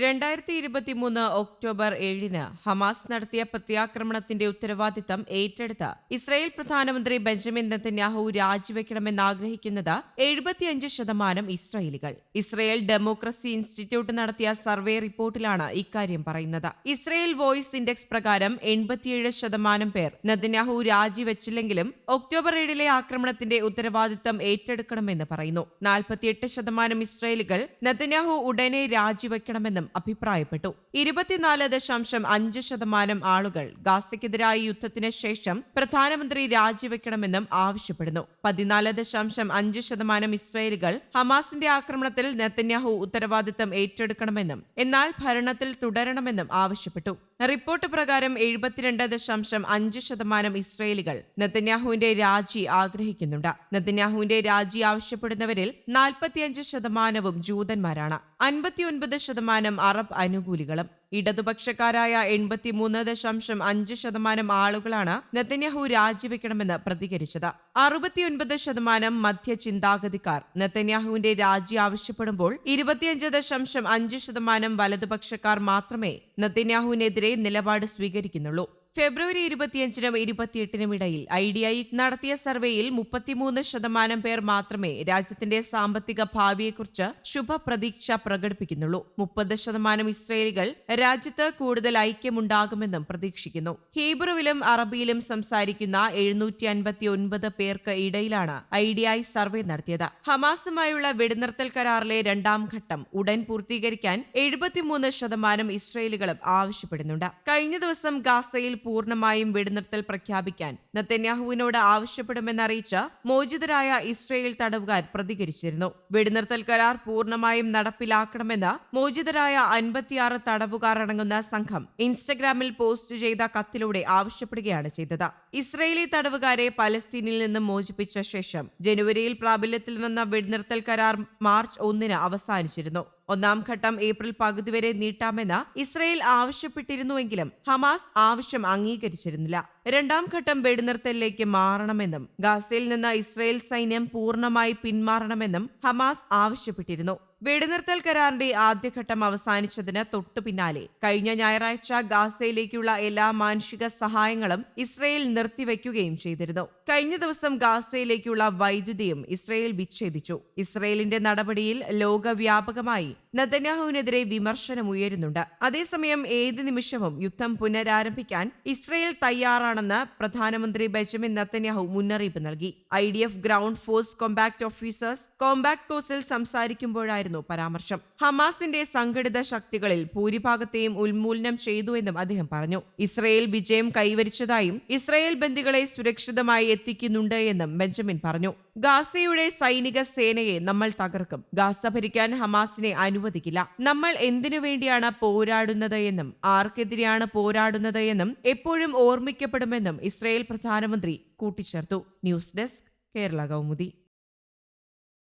രണ്ടായിരത്തി ഇരുപത്തിമൂന്ന് ഒക്ടോബർ ഏഴിന് ഹമാസ് നടത്തിയ പ്രത്യാക്രമണത്തിന്റെ ഉത്തരവാദിത്തം ഏറ്റെടുത്ത് ഇസ്രായേൽ പ്രധാനമന്ത്രി ബെഞ്ചമിൻ നെത്തന്യാഹു രാജിവെക്കണമെന്ന് ആഗ്രഹിക്കുന്നത് എഴുപത്തിയഞ്ച് ശതമാനം ഇസ്രായേലികൾ. ഇസ്രായേൽ ഡെമോക്രസി ഇൻസ്റ്റിറ്റ്യൂട്ട് നടത്തിയ സർവേ റിപ്പോർട്ടിലാണ് ഇക്കാര്യം പറയുന്നത്. ഇസ്രായേൽ വോയിസ് ഇൻഡെക്സ് പ്രകാരം എൺപത്തിയേഴ് ശതമാനം പേർ നെതന്യാഹു രാജിവെച്ചില്ലെങ്കിലും ഒക്ടോബർ ഏഴിലെ ആക്രമണത്തിന്റെ ഉത്തരവാദിത്തം ഏറ്റെടുക്കണമെന്ന് പറയുന്നു. നാൽപ്പത്തിയെട്ട് ശതമാനം ഇസ്രായേലികൾ നെതന്യാഹു ഉടനെ രാജിവെക്കണമെന്നും അഭിപ്രായപ്പെട്ടു. ഇരുപത്തിനാല് ദശാംശം അഞ്ച് ശതമാനം ആളുകൾ ഗാസയ്ക്കെതിരായ യുദ്ധത്തിന് ശേഷം പ്രധാനമന്ത്രി രാജിവെക്കണമെന്നും ആവശ്യപ്പെടുന്നു. പതിനാല് ദശാംശം അഞ്ച് ശതമാനം ഇസ്രയേലുകൾ ഹമാസിന്റെ ആക്രമണത്തിൽ നെത്തന്യാഹു ഉത്തരവാദിത്തം ഏറ്റെടുക്കണമെന്നും എന്നാൽ ഭരണത്തിൽ തുടരണമെന്നും ആവശ്യപ്പെട്ടു. റിപ്പോർട്ട് പ്രകാരം എഴുപത്തിരണ്ട് ദശാംശം അഞ്ച് ശതമാനം ഇസ്രയേലികൾ നെതന്യാഹുവിന്റെ രാജി ആഗ്രഹിക്കുന്നുണ്ട്. നെതന്യാഹുവിന്റെ രാജി ആവശ്യപ്പെടുന്നവരിൽ നാൽപ്പത്തിയഞ്ച് ശതമാനവും ജൂതന്മാരാണ്. അൻപത്തിയൊൻപത് ശതമാനം അറബ് അനുകൂലികളും. ഇടതുപക്ഷക്കാരായ എൺപത്തിമൂന്ന് ദശാംശം അഞ്ച് ശതമാനം ആളുകളാണ് നെത്തന്യാഹു രാജിവെക്കണമെന്ന് പ്രതികരിച്ചത്. അറുപത്തിയൊൻപത് ശതമാനം മധ്യ ചിന്താഗതിക്കാർ നെത്തന്യാഹുവിന്റെ രാജി ആവശ്യപ്പെടുമ്പോൾ ഇരുപത്തിയഞ്ച് ദശാംശം അഞ്ച് ശതമാനം വലതുപക്ഷക്കാർ മാത്രമേ നെത്തന്യാഹുവിനെതിരെ നിലപാട് സ്വീകരിക്കുന്നുള്ളൂ. ഫെബ്രുവരി ഇരുപത്തിയഞ്ചിനും ഇരുപത്തിയെട്ടിനും ഇടയിൽ ഐ ഡി ഐ നടത്തിയ സർവേയിൽ മുപ്പത്തിമൂന്ന് ശതമാനം പേർ മാത്രമേ രാജ്യത്തിന്റെ സാമ്പത്തിക ഭാവിയെക്കുറിച്ച് ശുഭപ്രതീക്ഷ പ്രകടിപ്പിക്കുന്നുള്ളൂ. മുപ്പത് ശതമാനം ഇസ്രയേലികൾ രാജ്യത്ത് കൂടുതൽ ഐക്യമുണ്ടാകുമെന്നും പ്രതീക്ഷിക്കുന്നു. ഹീബ്രുവിലും അറബിയിലും സംസാരിക്കുന്ന എഴുന്നൂറ്റി അൻപത്തി ഒൻപത് പേർക്ക് ഇടയിലാണ് ഐ ഡി ഐ സർവേ നടത്തിയത്. ഹമാസുമായുള്ള വെടിനിർത്തൽ കരാറിലെ രണ്ടാം ഘട്ടം ഉടൻ പൂർത്തീകരിക്കാൻ എഴുപത്തിമൂന്ന് ശതമാനം ഇസ്രയേലുകളും ആവശ്യപ്പെടുന്നുണ്ട്. കഴിഞ്ഞ ദിവസം ഗാസയിൽ പൂർണമായും വെടിനിർത്തൽ പ്രഖ്യാപിക്കാൻ നത്തന്യാഹുവിനോട് ആവശ്യപ്പെടുമെന്നറിയിച്ച് മോചിതരായ ഇസ്രയേൽ തടവുകാർ പ്രതികരിച്ചിരുന്നു. വെടിനിർത്തൽ കരാർ പൂർണമായും നടപ്പിലാക്കണമെന്ന് മോചിതരായ അൻപത്തിയാറ് തടവുകാർ അടങ്ങുന്ന സംഘം ഇൻസ്റ്റഗ്രാമിൽ പോസ്റ്റ് ചെയ്ത കത്തിലൂടെ ആവശ്യപ്പെടുകയാണ് ചെയ്തത്. ഇസ്രയേലി തടവുകാരെ പലസ്തീനിൽ നിന്ന് മോചിപ്പിച്ച ശേഷം ജനുവരിയിൽ പ്രാബല്യത്തിൽ വന്ന വെടിനിർത്തൽ കരാർ മാർച്ച് ഒന്നിന് അവസാനിച്ചിരുന്നു. ഒന്നാം ഘട്ടം ഏപ്രിൽ പകുതി വരെ നീട്ടാമെന്ന് ഇസ്രയേൽ ആവശ്യപ്പെട്ടിരുന്നുവെങ്കിലും ഹമാസ് ആവശ്യം അംഗീകരിച്ചിരുന്നില്ല. രണ്ടാം ഘട്ടം വെടിനിർത്തലിലേക്ക് മാറണമെന്നും ഗാസയിൽ നിന്ന് ഇസ്രയേൽ സൈന്യം പൂർണമായി പിന്മാറണമെന്നും ഹമാസ് ആവശ്യപ്പെട്ടിരുന്നു. വെടിനിർത്തൽ കരാറിന്റെ ആദ്യഘട്ടം അവസാനിച്ചതിന് തൊട്ടു പിന്നാലെ കഴിഞ്ഞ ഞായറാഴ്ച ഗാസയിലേക്കുള്ള എല്ലാ മാനുഷിക സഹായങ്ങളും ഇസ്രയേൽ നിർത്തിവെക്കുകയും ചെയ്തിരുന്നു. കഴിഞ്ഞ ദിവസം ഗാസയിലേക്കുള്ള വൈദ്യുതിയും ഇസ്രയേൽ വിച്ഛേദിച്ചു. ഇസ്രയേലിന്റെ നടപടിയിൽ ലോകവ്യാപകമായി നതന്യാഹുവിനെതിരെ വിമർശനം ഉയരുന്നുണ്ട്. അതേസമയം ഏത് നിമിഷവും യുദ്ധം പുനരാരംഭിക്കാൻ ഇസ്രയേൽ തയ്യാറാണെന്ന് പ്രധാനമന്ത്രി ബെഞ്ചമിൻ നത്തന്യാഹു മുന്നറിയിപ്പ് നൽകി. I ground force compact officers compact കോഴ്സിൽ സംസാരിക്കുമ്പോഴായിരുന്നു പരാമർശം. ഹമാസിന്റെ സംഘടിത ശക്തികളിൽ ഭൂരിഭാഗത്തെയും ഉന്മൂലനം ചെയ്തുവെന്നും അദ്ദേഹം പറഞ്ഞു. ഇസ്രയേൽ വിജയം കൈവരിച്ചതായും ഇസ്രയേൽ ബന്ദികളെ സുരക്ഷിതമായി എത്തിക്കുന്നുണ്ട് എന്നും ബെഞ്ചമിൻ പറഞ്ഞു. ഗാസയുടെ സൈനിക സേനയെ നമ്മൾ തകർക്കും. ഗാസ ഭരിക്കാൻ ഹമാസിനെ അനുവദിക്കില്ല. നമ്മൾ എന്തിനു വേണ്ടിയാണ് പോരാടുന്നത് എന്നും ആർക്കെതിരെയാണ് പോരാടുന്നത് എന്നും എപ്പോഴും ഓർമ്മിക്കപ്പെടുമെന്നും ഇസ്രയേൽ പ്രധാനമന്ത്രി കൂട്ടിച്ചേർത്തു. News desk Kerala Kaumudi.